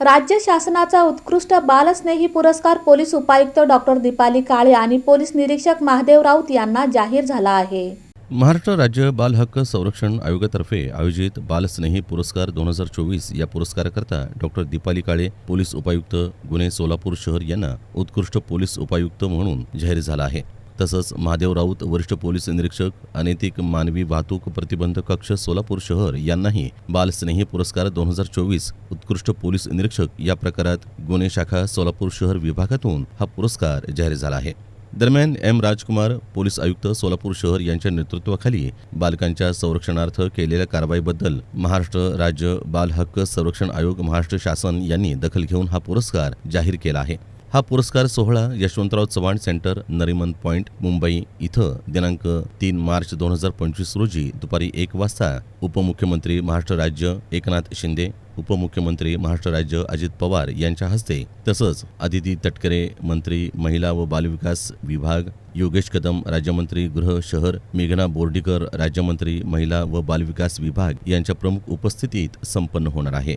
राज्य शासनाचा उत्कृष्ट बालस्नेही पुरस्कार पोलीस उपायुक्त डॉक्टर दीपाली काळे आणि पोलीस निरीक्षक महादेव राऊत यांना जाहीर झाला आहे. महाराष्ट्र राज्य बाल हक्क संरक्षण आयोगातर्फे आयोजित बालस्नेही पुरस्कार दोन हजार चोवीस या पुरस्काराकरता डॉक्टर दीपाली काळे पोलीस उपायुक्त गुन्हे सोलापूर शहर यांना उत्कृष्ट पोलीस उपायुक्त म्हणून जाहीर झाला आहे. तसंच महादेव राऊत वरिष्ठ पोलीस निरीक्षक अनैतिक मानवी वाहतूक प्रतिबंध कक्ष सोलापूर शहर यांनाही बालस्नेही पुरस्कार दोन हजार चोवीस उत्कृष्ट पोलीस निरीक्षक या प्रकारात गुन्हे शाखा सोलापूर शहर विभागातून हा पुरस्कार जाहीर झाला आहे. दरम्यान एम राजकुमार पोलीस आयुक्त सोलापूर शहर यांच्या नेतृत्वाखाली बालकांच्या संरक्षणार्थ केलेल्या कारवाईबद्दल महाराष्ट्र राज्य बाल हक्क संरक्षण आयोग महाराष्ट्र शासन यांनी दखल घेऊन हा पुरस्कार जाहीर केला आहे. हा पुरस्कार सोहळा यशवंतराव चव्हाण सेंटर नरिमन पॉइंट मुंबई इथं दिनांक तीन मार्च दोन हजार पंचवीस रोजी दुपारी एक वाजता उपमुख्यमंत्री महाराष्ट्र राज्य एकनाथ शिंदे उपमुख्यमंत्री महाराष्ट्र राज्य अजित पवार यांच्या हस्ते तसंच अदिती तटकरे मंत्री महिला व बालविकास विभाग योगेश कदम राज्यमंत्री गृह शहर मेघना बोर्डीकर राज्यमंत्री महिला व बालविकास विभाग यांच्या प्रमुख उपस्थितीत संपन्न होणार आहे.